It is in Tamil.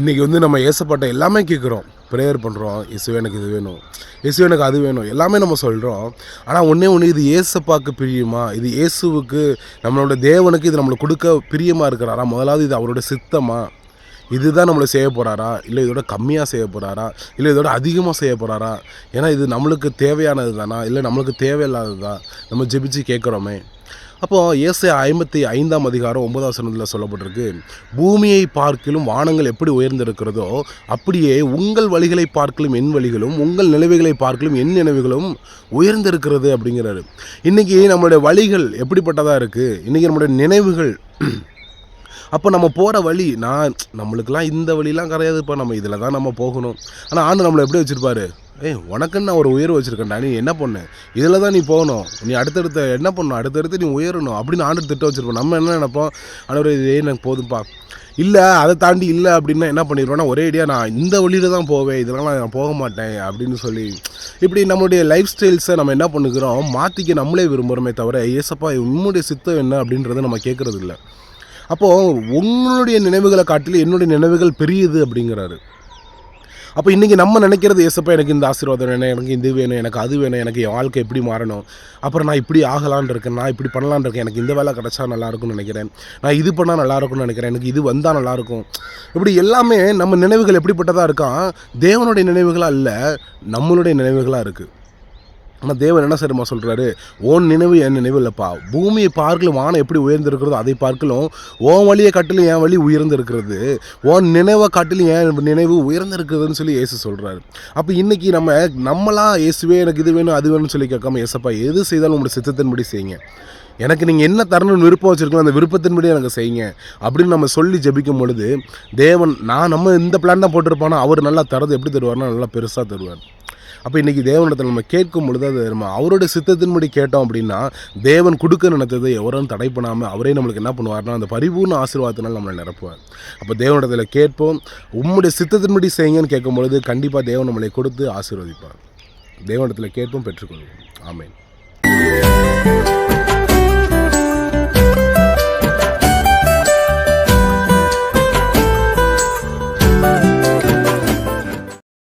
இன்றைக்கி வந்து நம்ம ஏசப்பாட்டை எல்லாமே கேட்குறோம். ப்ரேயர் பண்ணுறோம் இயேசுவே எனக்கு இது வேணும். இயேசுவே எனக்கு அது வேணும். எல்லாமே நம்ம சொல்கிறோம் ஆனால் ஒன்றே ஒன்று இது ஏசப்பாக்கு பிரியுமா? இது இயேசுவுக்கு நம்மளோட தேவனுக்கு இது நம்மளுக்கு கொடுக்க பிரியமாக இருக்கிறாரா? முதலாவது இது அவரோட சித்தமா? இதுதான் நம்மளை செய்ய போகிறாரா இல்லை இதோட கம்மியாக செய்ய போகிறாரா இல்லை இதோட அதிகமாக செய்ய போகிறாரா ஏன்னா இது நம்மளுக்கு தேவையானது தானா இல்லை நம்மளுக்கு தேவையில்லாததா? நம்ம ஜெபிச்சு கேட்குறோமே. அப்போது ஏசை ஐம்பத்தி ஐந்தாம் அதிகாரம் ஒன்பதாம் சனத்தில் சொல்லப்பட்டிருக்கு பூமியை பார்க்கிலும் வானங்கள் எப்படி உயர்ந்திருக்கிறதோ அப்படியே உங்கள் வழிகளை பார்க்கலும் என் வழிகளும் உங்கள் நினைவுகளை பார்க்கலும் என் நினைவுகளும் உயர்ந்திருக்கிறது அப்படிங்கிறாரு. இன்றைக்கி நம்மளுடைய வழிகள் எப்படிப்பட்டதாக இருக்குது இன்றைக்கி நம்மளுடைய நினைவுகள். அப்போ நம்ம போகிற வழி நான் நம்மளுக்கெல்லாம் இந்த வழிலாம் கிடையாதுப்பா நம்ம இதில் தான் நம்ம போகணும். ஆனால் ஆண்டு நம்மளை எப்படி வச்சுருப்பாரு? ஏய் உனக்குன்னு நான் ஒரு உயர்வு வச்சுருக்கேன்டா. நீ என்ன பண்ணு? இதில் தான் நீ போகணும். நீ அடுத்தடுத்த என்ன பண்ணணும் அடுத்தடுத்து நீ உயரணும் அப்படின்னு ஆண்டு திட்டம் வச்சுருப்போம். நம்ம என்ன நினைப்போம்? ஆனால் இதே எனக்கு போதும்ப்பா இல்லை அதை தாண்டி இல்லை அப்படின்னா என்ன பண்ணிடுவோன்னா ஒரே ஐடியா நான் இந்த வழியில் தான் போவேன். இதெல்லாம் நான் போக மாட்டேன் அப்படின்னு சொல்லி இப்படி நம்மளுடைய லைஃப் ஸ்டைல்ஸை நம்ம என்ன பண்ணுகிறோம்? மாற்றிக்க நம்மளே விரும்புகிறோமே தவிர ஏசப்பா உன்னுடைய சித்தம் என்ன அப்படின்றத நம்ம கேட்குறது இல்லை அப்போது உங்களுடைய நினைவுகளை காட்டிலும் என்னுடைய நினைவுகள் பெரியது அப்படிங்கிறாரு. அப்போ இன்றைக்கி நம்ம நினைக்கிறது ஏசப்பா எனக்கு இந்த ஆசீர்வாதம் வேணும் எனக்கு இது வேணும் எனக்கு அது வேணும் எனக்கு என் வாழ்க்கை எப்படி மாறணும்? அப்புறம் நான் இப்படி ஆகலான் இருக்கேன் நான் இப்படி பண்ணலான் இருக்கேன் எனக்கு இந்த வேலை கிடச்சா நல்லா இருக்கும்னு நினைக்கிறேன். நான் இது பண்ணால் நல்லாயிருக்கும்னு நினைக்கிறேன் எனக்கு இது வந்தால் நல்லாயிருக்கும் இப்படி எல்லாமே நம்ம நினைவுகள் எப்படிப்பட்டதாக இருக்கான் தேவனுடைய நினைவுகளாக இல்லை நம்மளுடைய நினைவுகளாக இருக்குது ஆனால் தேவன் என்ன சரிமா சொல்கிறாரு ஓன் நினைவு என் நினைவு இல்லைப்பா பூமியை பார்க்கலும் வானம் எப்படி உயர்ந்திருக்கிறதோ அதை பார்க்கலும் ஓன் வழியை காட்டிலும் என் வழி உயர்ந்திருக்கிறது. ஓன் நினைவை காட்டிலும் என் நினைவு உயர்ந்திருக்கிறதுன்னு சொல்லி ஏசு சொல்கிறாரு அப்போ இன்றைக்கி நம்ம நம்மளா இயேசுவே எனக்கு இது வேணும் அது வேணும்னு சொல்லி கேட்காம ஏசப்பா எது செய்தாலும் உங்களுடைய சித்தத்தின்படி செய்யுங்க. எனக்கு நீங்கள் என்ன தரணும்னு விருப்பம் வச்சுருக்கோம் அந்த விருப்பத்தின்படி எனக்கு செய்யுங்க. அப்படின்னு நம்ம சொல்லி ஜபிக்கும் பொழுது தேவன் நான் நம்ம இந்த பிளான் தான் போட்டிருப்பானோ அவர் நல்லா தரது எப்படி தருவார்னா நல்லா பெருசாக தருவார். அப்போ இன்றைக்கி தேவனிடத்தில் நம்ம கேட்கும் பொழுது அது நம்ம அவரோட சித்தத்தின்படி கேட்டோம் அப்படின்னா தேவன் கொடுக்க நினைத்ததை எவரும் தடை பண்ணாமல் அவரே நம்மளுக்கு என்ன பண்ணுவார்னா அந்த பரிபூர்ண ஆசீர்வாதத்தினால் நம்மளை நிரப்புவார். அப்போ தேவனிடத்தில் கேட்போம் உம்முடைய சித்தத்தின்படி செய்யுங்கன்னு கேட்கும் பொழுது கண்டிப்பாக தேவன் நம்மளை கொடுத்து ஆசீர்வதிப்பார். தேவனிடத்தில் கேட்போம் பெற்றுக்கொள்வோம். ஆமேன்.